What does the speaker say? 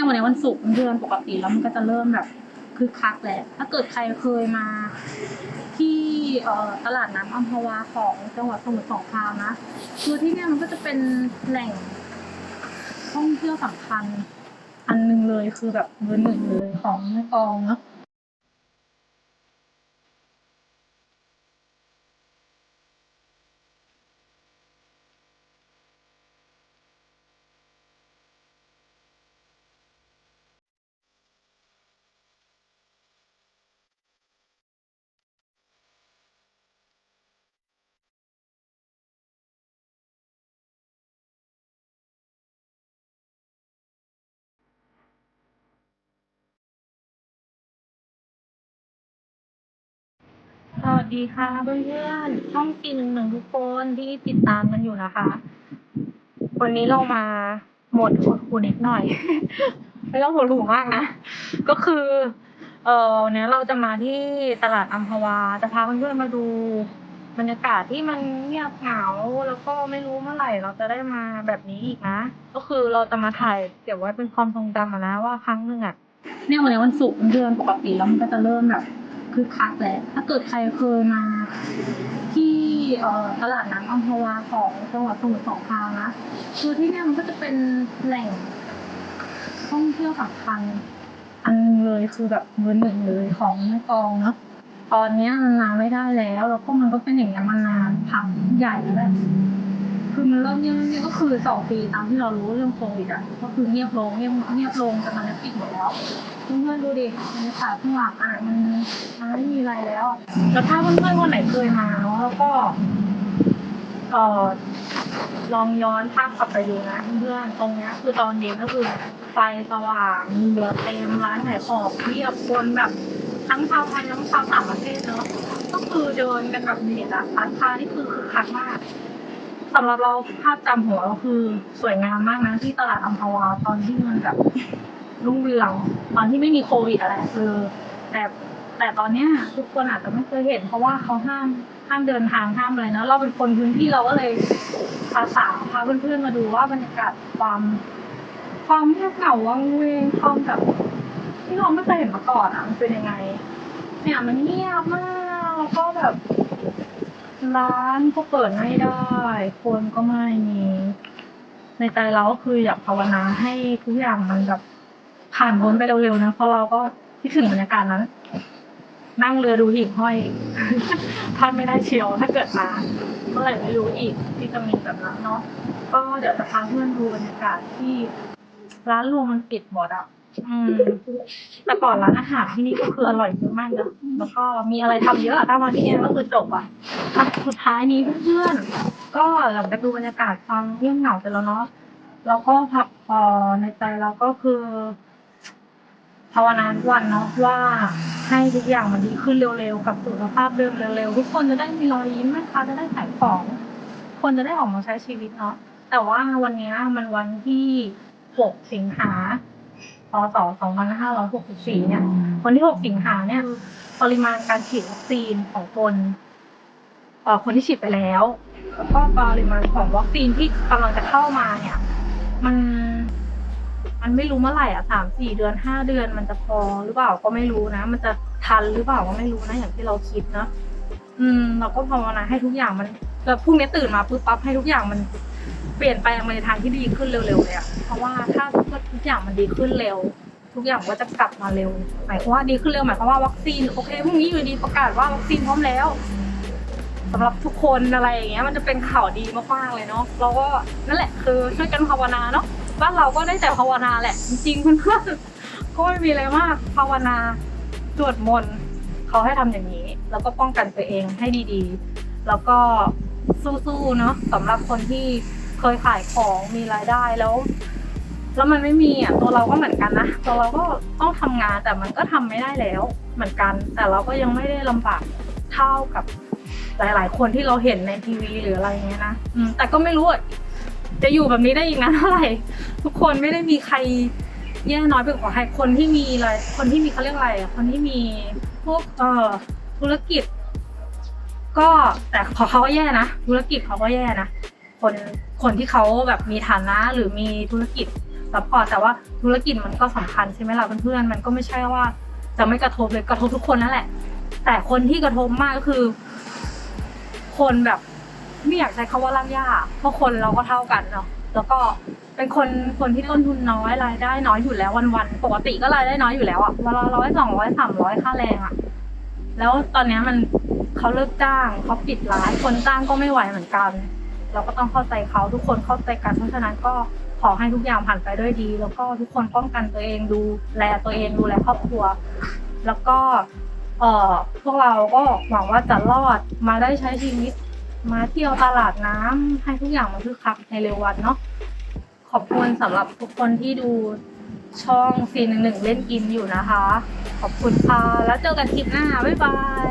เนี่ยวันนี้วันศุกร์เดือนปกติแล้วมันก็จะเริ่มแบบคือคักแหละถ้าเกิดใครเคยมาที่ตลาดน้ำอัมพวาของจังหวัดสมุทรสงครามนะคือที่เนี่ยมันก็จะเป็นแหล่งท่องเที่ยวสำคัญ อันหนึ่งเลยคือแบบเบอร์หนึ่งเลยของแม่กองเนาะ สวัสดีค่ะเพื่อนๆช่องกินหนึ่งทุกคนที่ติดตามกันอยู่นะคะ วันนี้เรามาหมดหดหูนิดหน่อย ไม่ต้องหดหูมากนะ ก็คือ เออวันนี้เราจะมาที่ตลาดอัมพวาจะพาเพื่อนๆมาดูบรรยากาศที่มันเงียบเหงาแล้วก็ไม่รู้เมื่อไหร่เราจะได้มาแบบนี้อีกนะ ก็คือเราจะมาถ่ายเก็บไว้เป็นความทรงจำนะว่าครั้งหนึ่งอะเนี่ยวันนี้วันศุกร์เดือนปกติแล้วมันก็จะเริ่มแบบ คือคักแหละถ้าเกิดใครเคยมาที่ตลาดน้ำอัมพวาของจังหวัดสมุทรสงครามนะคือที่เนี่ยมันก็จะเป็นแหล่งท่องเที่ยวสำคัญอันหนึงเลยคือแบบเบอร์หนึ่งเลยของแม่กองเนาะตอนนี้มันมาไม่ได้แล้ว แล้วก็มันก็เป็นอย่างนี้มานานพังใหญ่แล้ว เงียบเงียบก็คือสองปีตามที่เรารู้เรื่องโควิดอะก็คือเงียบลงเงียบเงียบลงแต่ตอนนี้ปิดหมดแล้วเพื่อนๆดูดิบรรยากาศข้างหลังอะมันมันไม่มีอะไรแล้วแล้วถ้าเพื่อนๆคนไหนเคยมาแล้วก็เออลองย้อนภาพกลับไปดูนะเพื่อนตรงเนี้ยคือตอนเย็นก็คือไฟสว่างมีเรือเต็มร้านขายของเพียบคนแบบทั้งชาวไทยทั้งชาวต่างประเทศเนาะก็คือเดินกันแบบเห็นอะร้านค้านี่คือคึกคักมาก สำหรับเราภาพจำของเราคือสวยงามมากนะที่ตลาดอัมพวาตอนที่มันแบบรุ่งเรืองตอนที่ไม่มีโควิดอะไรเออแต่แต่ตอนเนี้ยทุกคนอาจจะไม่เคยเห็น เพราะว่าเขาห้ามห้ามเดินทางห้ามอะไรนะเราเป็นคนพื้นที่เราก็เลยอาสาพาเพื่อนๆมาดูว่าบรรยากาศความ ความเงียบเหงาวังเวงความแบบที่เราไม่เคยเห็นมาก่อนอะมันเป็นยังไง เนี่ยมันเงียบมากแล้วก็แบบ ร้านก็เปิดไม่ได้ คนก็ไม่มี ในใจเราก็คืออยากภาวนาให้ทุกอย่างมันแบบผ่านพ้นไปเร็วๆนะเพราะเราก็คิดถึงบรรยากาศนั้น นั่งเรือดูหิ่งห้อยพลาดไม่ได้เชียวถ้าเกิดมาเมื่อไหร่ไม่รู้อีกที่จะมีแบบนั้นเนาะก็เดี๋ยวจะพาเพื่อนดูบรรยากาศที่ร้านรวงมันปิดหมดอะ อืมแต่ก่อนร้านอาหารที่นี่ก็คืออร่อยเยอะมากนะแล้วก็มีอะไรทำเยอะอะถ้ามาที่นี่ก็คือจบอะอะสุดท้ายนี้เพื่อนๆก็หลังจากดูบรรยากาศความเงียบเหงาเสร็จแล้วเนาะเราก็พักพอในใจเราก็คือภาวนาทุกวันเนาะว่าให้ทุกอย่างมันดีขึ้นเร็วๆกับสุขภาพเดิมเร็วๆทุกคนจะได้มีรอยยิ้มแม่ค้าจะได้ขายของ คนจะได้ออกมาใช้ชีวิตเนาะแต่ว่าวันเนี้ยมันวันที่ 6 สิงหา พศ 2564 เนี่ย วันที่ 6 สิงหาเนี่ย ปริมาณการฉีดวัคซีนของคนเอ่อคนที่ฉีดไปแล้วแล้วก็ปริมาณของวัคซีนที่กำลังจะเข้ามาเนี่ย มัน มันไม่รู้เมื่อไหร่อะสามสี่เดือนห้าเดือนมันจะพอหรือเปล่าก็ไม่รู้นะ มันจะทันหรือเปล่าก็ไม่รู้นะ อย่างที่เราคิดเนอะอืม เราก็ภาวนาให้ทุกอย่างมันแล้วพรุ่งนี้ตื่นมาปุ๊บปั๊บให้ทุกอย่างมัน เปลี่ยนไปในทางที่ดีขึ้นเร็วๆเลยอะเพราะว่าถ้าทุกอย่างมันดีขึ้นเร็ว ทุกอย่างก็จะกลับมาเร็ว หมายความว่าดีขึ้นเร็วหมายความว่าวัคซีนโอเคพรุ่งนี้อยู่ดีประกาศว่าวัคซีนพร้อมแล้วสำหรับทุกคนอะไรอย่างเงี้ยมันจะเป็นข่าวดีมากๆเลยเนาะเราก็นั่นแหละคือช่วยกันภาวนาเนาะบ้านเราก็ได้แต่ภาวนาแหละ จริงๆเพื่อนๆก็ไม่มีอะไรมากภาวนาสวดมนต์เขาให้ทำอย่างนี้ แล้วก็ป้องกันตัวเองให้ดีๆ แล้วก็สู้ๆเนาะสำหรับคนที่ เคยขายของมีรายได้แล้วแล้วมันไม่มีอะตัวเราก็เหมือนกันนะตัวเราก็ต้องทำงานแต่มันก็ทำไม่ได้แล้วเหมือนกัน แต่เราก็ยังไม่ได้ลำบากเท่ากับหลาย ๆ คนที่เราเห็นในทีวีหรืออะไรเงี้ยนะอืมแต่ก็ไม่รู้อะจะอยู่แบบนี้ได้อีกนานเท่าไหร่ทุกคนไม่ได้มีใครแย่น้อยไปกว่าใครคนที่มีอะไรคนที่มีเขาเรียกอะไรอะคนที่มีพวกเอ่อธุรกิจ ก็แต่ขอเขาก็แย่นะธุรกิจเขาก็แย่นะ คนคนที่เขาแบบมีฐานะหรือมีธุรกิจซัพพอร์ตแต่ว่าธุรกิจมันก็สำคัญใช่ไหมล่ะเพื่อนๆมันก็ไม่ใช่ว่า จะไม่กระทบเลยกระทบทุกคนนั่นแหละ แต่คนที่กระทบมากก็คือ คนแบบไม่อยากใช้คาว่าร่างยากเพราะคนเราก็เท่ากันเนาะแล้วก็เป็นคนคนที่ต้นทุนน้อยรายได้น้อยอยู่แล้ววันๆปกติก็รายได้น้อยอยู่แล้วอะวันละร้อยสองร้อยสามร้อยค่าแรงอะแล้วตอนนี้มันเขาเลิกจ้างเขาปิดร้านคนจ้างก็ไม่ไหวเหมือนกัน เราก็ต้องเข้าใจเขาทุกคนเข้าใจกันเพราะฉะนั้นก็ขอให้ทุกอย่างผ่านไปด้วยดี แล้วก็ทุกคนป้องกันตัวเองดูแลตัวเองดูแลครอบครัว แล้วก็เอ่อพวกเราก็หวังว่าจะรอดมาได้ใช้ชีวิต มาเที่ยวตลาดน้ำให้ทุกอย่างมันคึกคักในเร็ววันเนาะขอบคุณสำหรับทุกคนที่ดูช่อง 411 เล่นกินอยู่นะคะ ขอบคุณค่ะ แล้วเจอกันคลิปหน้า บ๊ายบาย